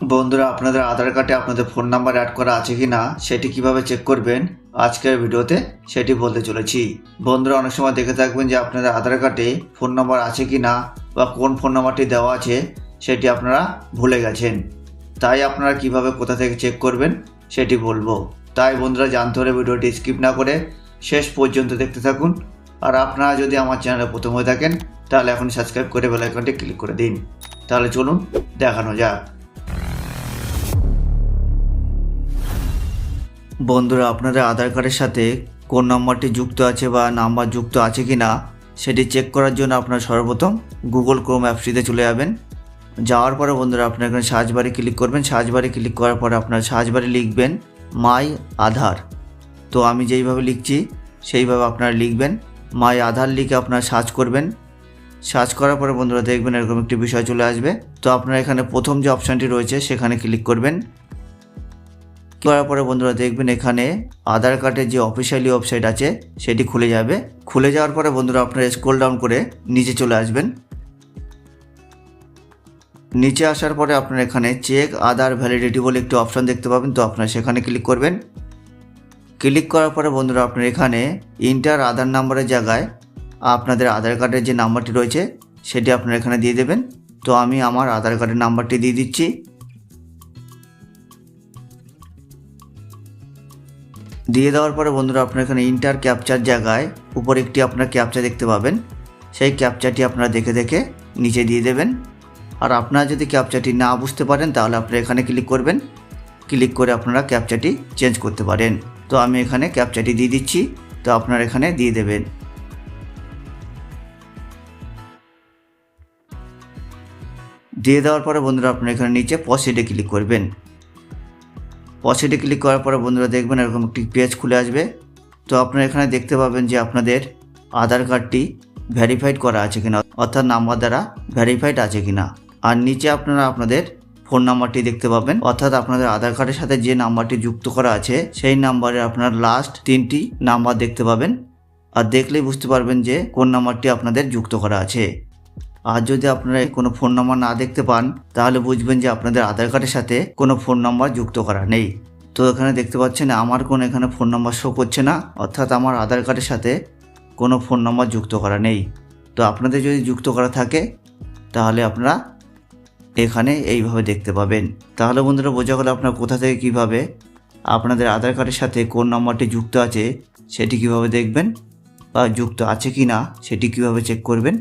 বন্ধুরা, আপনাদের আধার কার্ডে আপনাদের ফোন নাম্বার অ্যাড করা আছে কি না সেটি কীভাবে চেক করবেন আজকের ভিডিওতে সেটি বলতে চলেছি। বন্ধুরা, অনেক সময় দেখে থাকবেন যে আপনাদের আধার কার্ডে ফোন নাম্বার আছে কি না বা কোন ফোন নাম্বারটি দেওয়া আছে সেটি আপনারা ভুলে গেছেন। তাই আপনারা কীভাবে কোথা থেকে চেক করবেন সেটি বলব। তাই বন্ধুরা, জানতে হলে ভিডিওটি স্কিপ না করে শেষ পর্যন্ত দেখতে থাকুন। আর আপনারা যদি আমার চ্যানেলে প্রথম হয়ে থাকেন, তাহলে এখন সাবস্ক্রাইব করে বেল আইকনটি ক্লিক করে দিন। তাহলে চলুন দেখানো যাক। বন্ধুরা, আপনাদের আধার কার্ডের সাথে কোন নাম্বারটি যুক্ত আছে বা নাম্বার যুক্ত আছে কি না সেটি চেক করার জন্য আপনারা সর্বপ্রথম গুগল ক্রোম অ্যাপসটিতে চলে যাবেন। যাওয়ার পরে বন্ধুরা আপনার এখানে সার্চ ক্লিক করবেন। সার্চ ক্লিক করার পরে আপনার সার্চ লিখবেন মাই আধার তো আমি যেইভাবে লিখছি, সেইভাবে আপনারা লিখবেন। মাই আধার লিখে আপনারা সার্চ করবেন। সার্চ করার পরে বন্ধুরা দেখবেন এরকম একটি বিষয় চলে আসবে। তো আপনারা এখানে প্রথম যে অপশানটি রয়েছে, সেখানে ক্লিক করবেন। করার পরে বন্ধুরা দেখবেন এখানে আধার কার্ডের যে অফিসিয়ালি ওয়েবসাইট আছে, সেটি খুলে যাবে। খুলে যাওয়ার পরে বন্ধুরা আপনারা স্ক্রল ডাউন করে নিচে চলে আসবেন। নিচে আসার পরে আপনারা এখানে চেক আধার ভ্যালিডিটি বলে একটি অপশান দেখতে পাবেন। তো আপনারা সেখানে ক্লিক করবেন। ক্লিক করার পরে বন্ধুরা আপনার এখানে ইন্টার আধার নাম্বারের জায়গায় আপনাদের আধার কার্ডের যে নাম্বারটি রয়েছে, সেটি আপনারা এখানে দিয়ে দেবেন। তো আমি আমার আধার কার্ডের নাম্বারটি দিয়ে দিচ্ছি। দিয়ে দেওয়ার পরে বন্ধুরা আপনার এখানে ইন্টার ক্যাপচার জায়গায় উপরে একটি আপনার ক্যাপচা দেখতে পাবেন। সেই ক্যাপচাটি আপনারা দেখে দেখে নিচে দিয়ে দেবেন। আর আপনারা যদি ক্যাপচাটি না বুঝতে পারেন, তাহলে আপনারা এখানে ক্লিক করবেন। ক্লিক করে আপনারা ক্যাপচাটি চেঞ্জ করতে পারেন। তো আমি এখানে ক্যাপচাটি দিয়ে দিচ্ছি। তো আপনারা এখানে দিয়ে দেবেন। দিয়ে দেওয়ার পরে বন্ধুরা আপনারা এখানে নিচে পসিডে ক্লিক করবেন। পসিডে ক্লিক করার পরে বন্ধুরা দেখবেন এরকম একটি পেজ খুলে আসবে। তো আপনারা এখানে দেখতে পাবেন যে আপনাদের আধার কার্ডটি ভেরিফাইড করা আছে কিনা, অর্থাৎ নাম্বার দ্বারা ভেরিফাইড আছে কিনা। আর নিচে আপনারা আপনাদের ফোন নাম্বারটি দেখতে পাবেন, অর্থাৎ আপনাদের আধার কার্ডের সাথে যে নাম্বারটি যুক্ত করা আছে, সেই নাম্বারে আপনার লাস্ট তিনটি নাম্বার দেখতে পাবেন। আর দেখলেই বুঝতে পারবেন যে কোন নাম্বারটি আপনাদের যুক্ত করা আছে। আর যদি আপনারা কোনো ফোন নাম্বার না দেখতে পান, তাহলে বুঝবেন যে আপনাদের আধার কার্ডের সাথে কোনো ফোন নাম্বার যুক্ত করা নেই। তো এখানে দেখতে পাচ্ছেন, আমার কোনো এখানে ফোন নাম্বার শো করছে না, অর্থাৎ আমার আধার কার্ডের সাথে কোনো ফোন নাম্বার যুক্ত করা নেই। তো আপনাদের যদি যুক্ত করা থাকে, তাহলে আপনারা এখানে এইভাবে দেখতে পাবেন। তাহলে বন্ধুরা, বোঝা গেল আপনারা কোথা থেকে কীভাবে আপনাদের আধার কার্ডের সাথে কোন নাম্বারটি যুক্ত আছে, সেটি কীভাবে দেখবেন বা যুক্ত আছে কি না সেটি কীভাবে চেক করবেন।